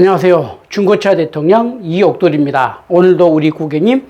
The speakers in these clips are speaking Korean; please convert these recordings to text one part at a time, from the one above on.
안녕하세요. 중고차 대통령 이옥돌입니다. 오늘도 우리 고객님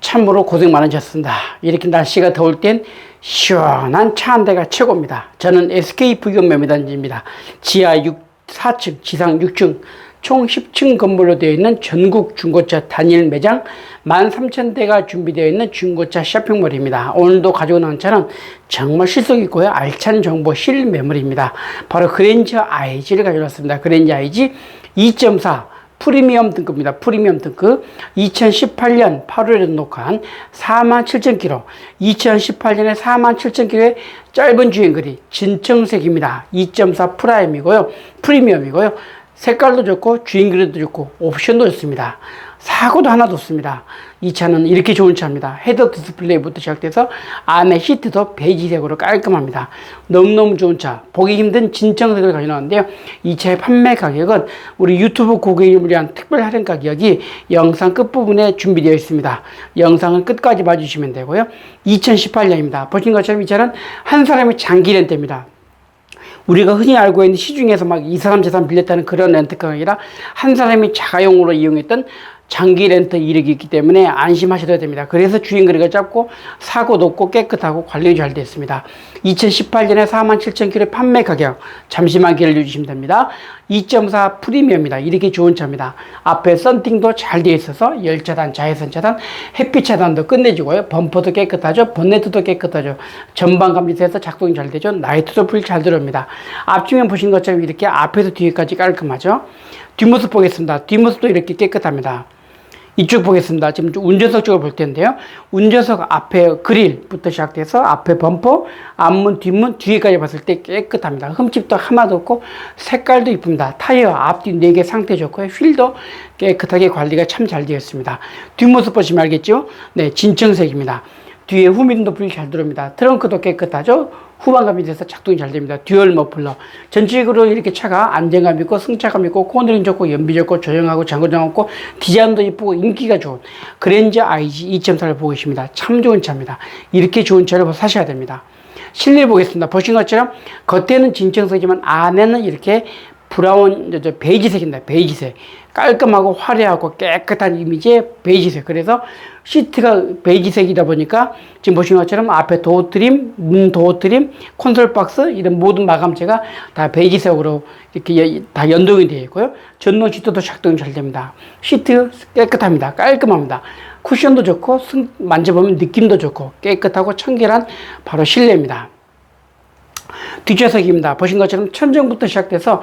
참으로 고생 많으셨습니다. 이렇게 날씨가 더울 땐 시원한 차 한 대가 최고입니다. 저는 SK 부경 매매단지입니다. 지하 6, 4층, 지상 6층, 총 10층 건물로 되어 있는 전국 중고차 단일 매장 13,000대가 준비되어 있는 중고차 쇼핑몰입니다. 오늘도 가지고 나온 차는 정말 실속 있고요. 알찬 정보 실 매물입니다. 바로 그랜저 IG를 가져왔습니다. 그랜저 IG 2.4 프리미엄 등급입니다. 프리미엄 등급 2018년 8월에 녹화한 47,000km 2018년에 47,000km의 짧은 주행거리 진청색입니다. 2.4 프라임이고요. 프리미엄이고요. 색깔도 좋고 주행 거리도 좋고 옵션도 좋습니다. 사고도 하나도 없습니다. 이 차는 이렇게 좋은 차입니다. 헤드 디스플레이부터 시작돼서 안에 시트도 베이지색으로 깔끔합니다. 너무너무 좋은 차. 보기 힘든 진청색을 가지고 나왔는데요. 이 차의 판매 가격은 우리 유튜브 고객님을 위한 특별 할인 가격이 영상 끝부분에 준비되어 있습니다. 영상은 끝까지 봐주시면 되고요. 2018년입니다. 보신 것처럼 이 차는 한 사람이 장기 렌트입니다. 우리가 흔히 알고 있는 시중에서 막이 사람 저 사람 빌렸다는 그런 렌트카가 아니라 한 사람이 자가용으로 이용했던 장기 렌트 이력이 있기 때문에 안심하셔도 됩니다. 그래서 주행 거리가 짧고 사고도 없고 깨끗하고 관리 잘 됐습니다. 2018년에 47,000km 판매 가격 잠시만 기다려 주시면 됩니다. 2.4 프리미엄입니다. 이렇게 좋은 차입니다. 앞에 썬팅도 잘 되어 있어서 열차단, 자외선 차단, 햇빛 차단도 끝내주고요. 범퍼도 깨끗하죠. 본네트도 깨끗하죠. 전방 감지돼서 작동이 잘 되죠. 나이트도 불 잘 들어옵니다. 앞주면 보신 것처럼 이렇게 앞에서 뒤에까지 깔끔하죠. 뒷모습 보겠습니다. 뒷모습도 이렇게 깨끗합니다. 이쪽 보겠습니다. 지금 운전석 쪽을 볼 텐데요. 운전석 앞에 그릴부터 시작돼서 앞에 범퍼, 앞문, 뒷문, 뒤에까지 봤을 때 깨끗합니다. 흠집도 하나도 없고 색깔도 이쁩니다. 타이어 앞뒤 4개 상태 좋고요. 휠도 깨끗하게 관리가 참 잘 되어 있습니다. 뒷모습 보시면 알겠죠? 네, 진청색입니다. 뒤에 후미등도 불이 잘 들어옵니다. 트렁크도 깨끗하죠? 후방감이 돼서 작동이 잘 됩니다. 듀얼 머플러. 전체적으로 이렇게 차가 안정감 있고 승차감 있고 코너링 좋고 연비 좋고 조용하고 장고장 없고 디자인도 이쁘고 인기가 좋은 그랜저 IG 2.4를 보고 계십니다. 참 좋은 차입니다. 이렇게 좋은 차를 사셔야 됩니다. 실내 보겠습니다. 보신 것처럼 겉에는 진청색이지만 안에는 이렇게 브라운, 베이지색입니다. 베이지색. 깔끔하고 화려하고 깨끗한 이미지의 베이지색. 그래서 시트가 베이지색이다 보니까 지금 보신 것처럼 앞에 도어 트림, 문 도어 트림, 콘솔 박스 이런 모든 마감재가 다 베이지색으로 이렇게 다 연동이 되어 있고요. 전동 시트도 작동이 잘 됩니다. 시트 깨끗합니다. 깔끔합니다. 쿠션도 좋고 만져보면 느낌도 좋고 깨끗하고 청결한 바로 실내입니다. 뒷좌석입니다. 보신 것처럼 천정부터 시작돼서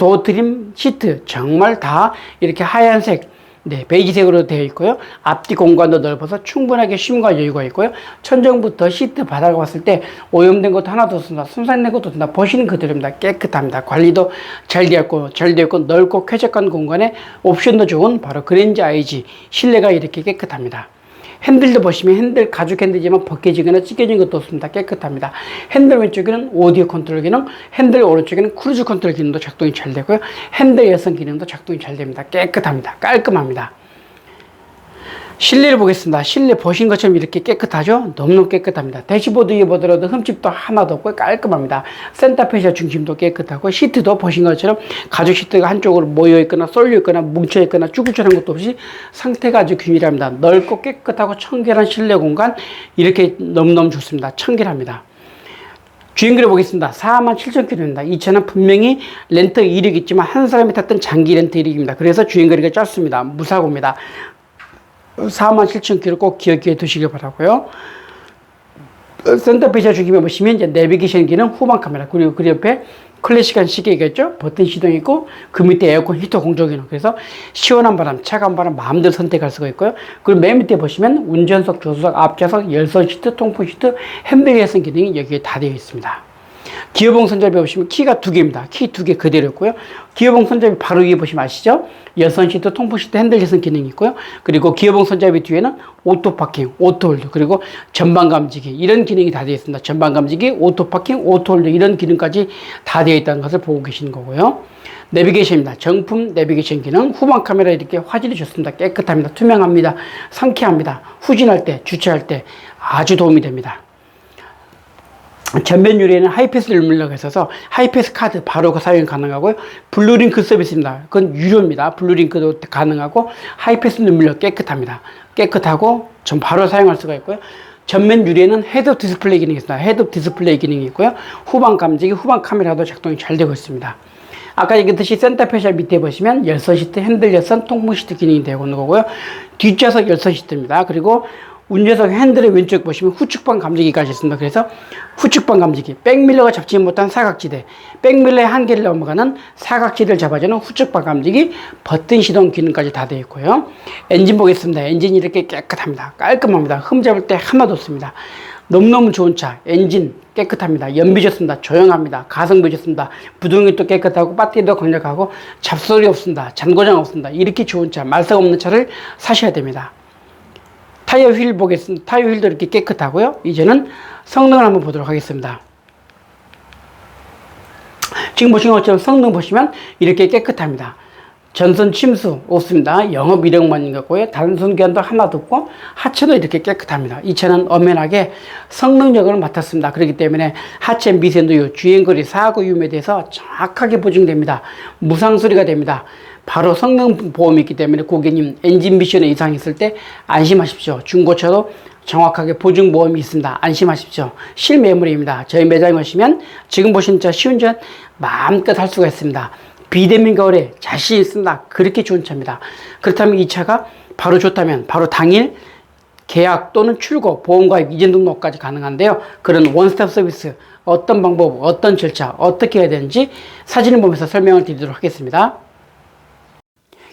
도트림 시트 정말 다 이렇게 하얀색 네, 베이지색으로 되어 있고요. 앞뒤 공간도 넓어서 충분하게 쉼과 여유가 있고요. 천정부터 시트 바닥을 봤을 때 오염된 것도 하나도 없습니다. 손상된 것도 없습니다. 보시는 그대로입니다. 깨끗합니다. 관리도 잘 되어 있고, 잘 되어 있고, 넓고 쾌적한 공간에 옵션도 좋은 바로 그랜저 IG. 실내가 이렇게 깨끗합니다. 핸들도 보시면 핸들 가죽 핸들이지만 벗겨지거나 찢겨진 것도 없습니다. 깨끗합니다. 핸들 왼쪽에는 오디오 컨트롤 기능, 핸들 오른쪽에는 크루즈 컨트롤 기능도 작동이 잘 되고요. 핸들 열선 기능도 작동이 잘 됩니다. 깨끗합니다. 깔끔합니다. 실내를 보겠습니다. 실내 보신 것처럼 이렇게 깨끗하죠? 너무너무 깨끗합니다. 대시보드 위에 보더라도 흠집도 하나도 없고 깔끔합니다. 센터페시아 중심도 깨끗하고 시트도 보신 것처럼 가죽 시트가 한쪽으로 모여있거나 쏠려있거나 뭉쳐있거나 쭈글쭈글한 것도 없이 상태가 아주 균일합니다. 넓고 깨끗하고 청결한 실내 공간 이렇게 너무너무 좋습니다. 청결합니다. 주행 거리 보겠습니다. 47,000km입니다. 이 차는 분명히 렌트 이력이 있지만 한 사람이 탔던 장기 렌트 이력입니다. 그래서 주행 거리가 짧습니다. 무사고입니다. 47,000km 꼭 기억해 두시길 바라고요. 센터페시아 중심에 보시면 이제 내비게이션 기능 후방 카메라 그리고 그 옆에 클래식한 시계겠죠? 버튼 시동 있고 그 밑에 에어컨 히터 공조 기능 그래서 시원한 바람 차가운 바람 마음대로 선택할 수가 있고요. 그리고 맨 밑에 보시면 운전석 조수석 앞좌석 열선 시트 통풍 시트 핸들 열선 기능이 여기에 다 되어 있습니다 기어봉 손잡이 보시면 키가 두 개입니다. 키 두 개 그대로 있고요. 기어봉 손잡이 바로 위에 보시면 아시죠? 열선 시트, 통풍 시트, 핸들 열선 기능이 있고요. 그리고 기어봉 손잡이 뒤에는 오토 파킹, 오토 홀드, 그리고 전방 감지기 이런 기능이 다 되어 있습니다. 전방 감지기, 오토 파킹, 오토 홀드 이런 기능까지 다 되어 있다는 것을 보고 계시는 거고요. 내비게이션입니다. 정품 내비게이션 기능, 후방 카메라 이렇게 화질이 좋습니다. 깨끗합니다. 투명합니다. 상쾌합니다. 후진할 때, 주차할 때 아주 도움이 됩니다. 전면 유리에는 하이패스 물러가 있어서 하이패스 카드 바로 그 사용 가능하고요. 블루링크 서비스입니다. 그건 유료입니다. 블루링크도 가능하고 하이패스 눈물력 깨끗합니다. 깨끗하고 전 바로 사용할 수가 있고요. 전면 유리에는 헤드업 디스플레이 기능이 있습니다. 헤드업 디스플레이 기능이 있고요. 후방 감지기, 후방 카메라도 작동이 잘 되고 있습니다. 아까 얘기했듯이 센터 페셜 밑에 보시면 열선 시트, 핸들 열선, 통풍 시트 기능이 되고 있는 거고요. 뒷좌석 열선 시트입니다. 그리고 운전석 핸들의 왼쪽 보시면 후측방 감지기까지 있습니다. 그래서 후측방 감지기, 백밀러가 잡지 못한 사각지대, 백밀러의 한계를 넘어가는 사각지대를 잡아주는 후측방 감지기, 버튼 시동 기능까지 다 되어 있고요. 엔진 보겠습니다. 엔진이 이렇게 깨끗합니다. 깔끔합니다. 흠 잡을 때 하나도 없습니다. 너무너무 좋은 차, 엔진 깨끗합니다. 연비 좋습니다. 조용합니다. 가성비 좋습니다. 부동이 또 깨끗하고 배터리도 강력하고 잡소리 없습니다. 잔고장 없습니다. 이렇게 좋은 차, 말썽 없는 차를 사셔야 됩니다. 타이어 휠 보겠습니다. 타이어 휠도 이렇게 깨끗하고요. 이제는 성능을 한번 보도록 하겠습니다. 지금 보시는 것처럼 성능 보시면 이렇게 깨끗합니다. 전선 침수 없습니다. 영업 이력만 같고요. 단순 견도 하나도 없고 하체도 이렇게 깨끗합니다. 이 차는 엄연하게 성능력을 맡았습니다. 그렇기 때문에 하체 미세누유, 주행거리, 사고 유무에 대해서 정확하게 보증됩니다. 무상 수리가 됩니다. 바로 성능 보험이 있기 때문에 고객님 엔진 미션에 이상 있을 때 안심하십시오. 중고차도 정확하게 보증 보험이 있습니다. 안심하십시오. 실매물입니다. 저희 매장에 오시면 지금 보신 차 시운전 마음껏 할 수가 있습니다. 비대면 거래 자신 있습니다. 그렇게 좋은 차입니다. 그렇다면 이 차가 바로 좋다면 바로 당일 계약 또는 출고, 보험가입, 이전 등록까지 가능한데요. 그런 원스톱 서비스 어떤 방법, 어떤 절차, 어떻게 해야 되는지 사진을 보면서 설명을 드리도록 하겠습니다.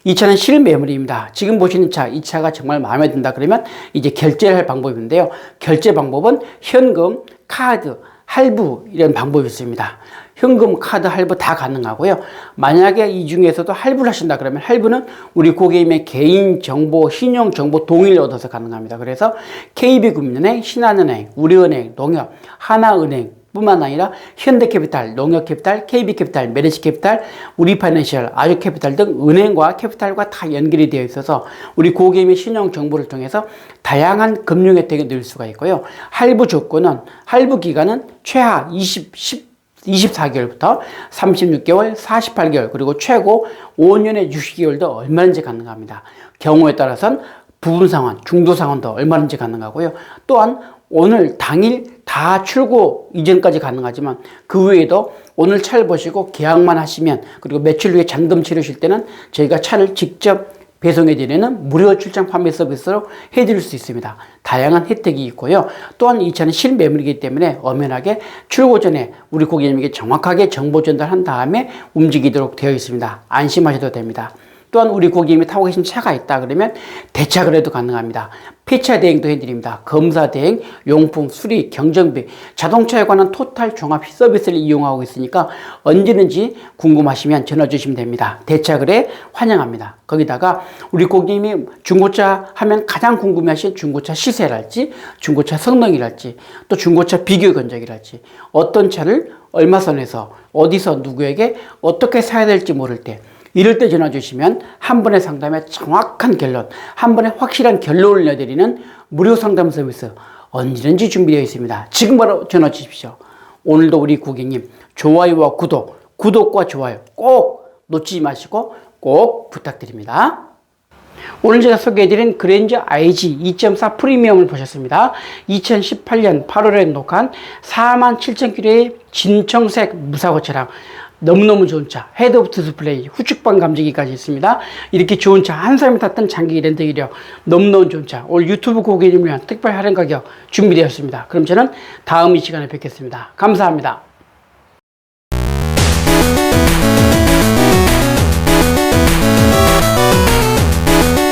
이 차는 실매물입니다. 지금 보시는 차, 이 차가 정말 마음에 든다 그러면 이제 결제를 할 방법인데요. 결제 방법은 현금, 카드, 할부 이런 방법이 있습니다. 현금, 카드, 할부 다 가능하고요. 만약에 이 중에서도 할부를 하신다 그러면 할부는 우리 고객님의 개인 정보, 신용 정보 동의를 얻어서 가능합니다. 그래서 KB금융은행, 신한은행, 우리은행, 농협, 하나은행, 뿐만 아니라 현대캐피탈, 농협캐피탈, KB캐피탈, 메르시캐피탈, 우리파이낸셜, 아주캐피탈 등 은행과 캐피탈과 다 연결이 되어 있어서 우리 고객님의 신용 정보를 통해서 다양한 금융 혜택을 누릴 수가 있고요. 할부 조건은 할부 기간은 최하 20, 10 24개월부터 36개월, 48개월, 그리고 최고 5년의 60개월도 얼마든지 가능합니다. 경우에 따라서는 부분 상환, 중도 상환도 얼마든지 가능하고요. 또한 오늘 당일 다 출고 이전까지 가능하지만 그 외에도 오늘 차를 보시고 계약만 하시면 그리고 며칠 후에 잔금 치르실 때는 저희가 차를 직접 배송해 드리는 무료 출장 판매 서비스로 해 드릴 수 있습니다. 다양한 혜택이 있고요. 또한 이 차는 실매물이기 때문에 엄연하게 출고 전에 우리 고객님에게 정확하게 정보 전달한 다음에 움직이도록 되어 있습니다. 안심하셔도 됩니다. 또한 우리 고객님이 타고 계신 차가 있다 그러면 대차 거래도 가능합니다. 폐차 대행도 해드립니다. 검사 대행, 용품, 수리, 경정비, 자동차에 관한 토탈 종합 서비스를 이용하고 있으니까 언제든지 궁금하시면 전화 주시면 됩니다. 대차 거래 환영합니다. 거기다가 우리 고객님이 중고차 하면 가장 궁금해하신 중고차 시세랄지, 중고차 성능이랄지, 또 중고차 비교 견적이랄지, 어떤 차를 얼마 선에서 어디서 누구에게 어떻게 사야 될지 모를 때 이럴 때 전화 주시면 한 번의 상담에 정확한 결론, 한 번에 확실한 결론을 내드리는 무료 상담 서비스 언제든지 준비되어 있습니다. 지금 바로 전화 주십시오. 오늘도 우리 고객님 좋아요와 구독, 구독과 좋아요 꼭 놓치지 마시고 꼭 부탁드립니다. 오늘 제가 소개해드린 그랜저 IG 2.4 프리미엄을 보셨습니다. 2018년 8월에 녹한 47,000km의 진청색 무사고 차량. 너무너무 좋은 차, 헤드업 디스플레이, 후측방 감지기까지 있습니다. 이렇게 좋은 차, 한 사람이 탔던 장기 렌트 이력, 너무너무 좋은 차, 올 유튜브 고객님 위한 특별 할인 가격 준비되었습니다. 그럼 저는 다음 이 시간에 뵙겠습니다. 감사합니다.